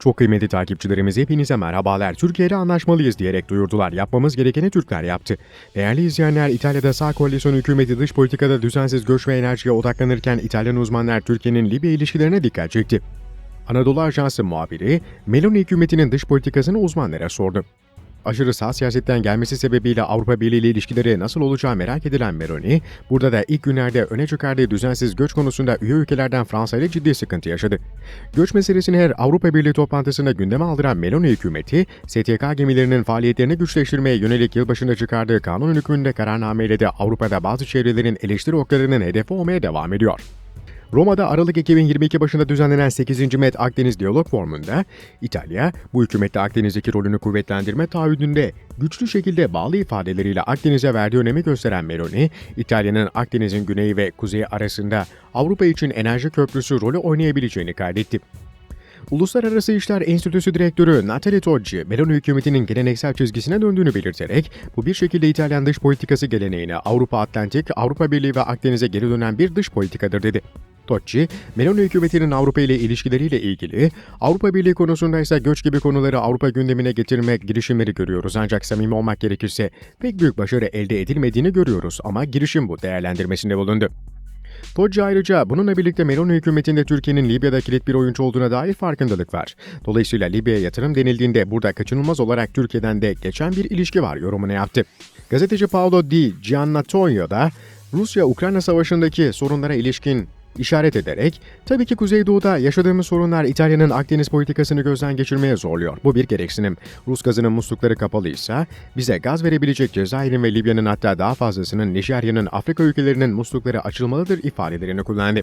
Çok kıymetli takipçilerimiz hepinize merhabalar. Türkiye'de anlaşmalıyız diyerek duyurdular. Yapmamız gerekeni Türkler yaptı. Değerli izleyenler İtalya'da sağ koalisyon hükümeti dış politikada düzensiz göç ve enerjiye odaklanırken İtalyan uzmanlar Türkiye'nin Libya ilişkilerine dikkat çekti. Anadolu Ajansı muhabiri Meloni hükümetinin dış politikasını uzmanlara sordu. Aşırı sağ siyasetten gelmesi sebebiyle Avrupa Birliği ile ilişkileri nasıl olacağı merak edilen Meloni, burada da ilk günlerde öne çıkardığı düzensiz göç konusunda üye ülkelerden Fransa ile ciddi sıkıntı yaşadı. Göç meselesini her Avrupa Birliği toplantısında gündeme aldıran Meloni hükümeti, STK gemilerinin faaliyetlerini güçleştirmeye yönelik yılbaşında çıkardığı kanun hükmünde kararnameyle de Avrupa'da bazı çevrelerin eleştiri oklarının hedefi olmaya devam ediyor. Roma'da Aralık 2022 başında düzenlenen 8. Met Akdeniz Diyalog Forumu'nda İtalya, bu hükümette Akdeniz'deki rolünü kuvvetlendirme taahhüdünde güçlü şekilde bağlı ifadeleriyle Akdeniz'e verdiği önemi gösteren Meloni, İtalya'nın Akdeniz'in güneyi ve kuzeyi arasında Avrupa için enerji köprüsü rolü oynayabileceğini kaydetti. Uluslararası İşler Enstitüsü Direktörü Natalie Toggi, Meloni hükümetinin geleneksel çizgisine döndüğünü belirterek, bu bir şekilde İtalyan dış politikası geleneğine Avrupa Atlantik, Avrupa Birliği ve Akdeniz'e geri dönen bir dış politikadır dedi. Tocci, Meloni hükümetinin Avrupa ile ilişkileriyle ilgili, Avrupa Birliği konusunda ise göç gibi konuları Avrupa gündemine getirmek girişimleri görüyoruz. Ancak samimi olmak gerekirse pek büyük başarı elde edilmediğini görüyoruz ama girişim bu değerlendirmesinde bulundu. Tocci ayrıca bununla birlikte Meloni hükümetinde Türkiye'nin Libya'da kilit bir oyuncu olduğuna dair farkındalık var. Dolayısıyla Libya'ya yatırım denildiğinde burada kaçınılmaz olarak Türkiye'den de geçen bir ilişki var yorumunu yaptı. Gazeteci Paolo Di Giannatonio da Rusya-Ukrayna savaşındaki sorunlara ilişkin işaret ederek, tabii ki Kuzeydoğu'da yaşadığımız sorunlar İtalya'nın Akdeniz politikasını gözden geçirmeye zorluyor. Bu bir gereksinim. Rus gazının muslukları kapalıysa, bize gaz verebilecek Cezayir'in ve Libya'nın hatta daha fazlasının Nijerya'nın Afrika ülkelerinin muslukları açılmalıdır ifadelerini kullandı.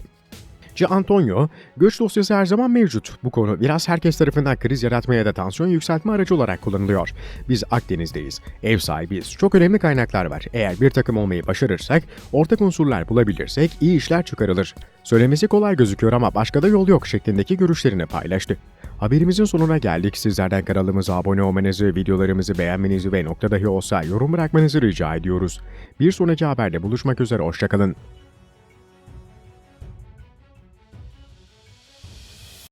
Ci Antonio, göç dosyası her zaman mevcut. Bu konu biraz herkes tarafından kriz yaratmaya da tansiyon yükseltme aracı olarak kullanılıyor. Biz Akdeniz'deyiz, ev sahibiyiz, çok önemli kaynaklar var. Eğer bir takım olmayı başarırsak, ortak unsurlar bulabilirsek iyi işler çıkarılır. Söylemesi kolay gözüküyor ama başka da yol yok şeklindeki görüşlerini paylaştı. Haberimizin sonuna geldik. Sizlerden kanalımıza abone olmanızı, videolarımızı beğenmenizi ve nokta dahi olsa yorum bırakmanızı rica ediyoruz. Bir sonraki haberde buluşmak üzere, hoşçakalın.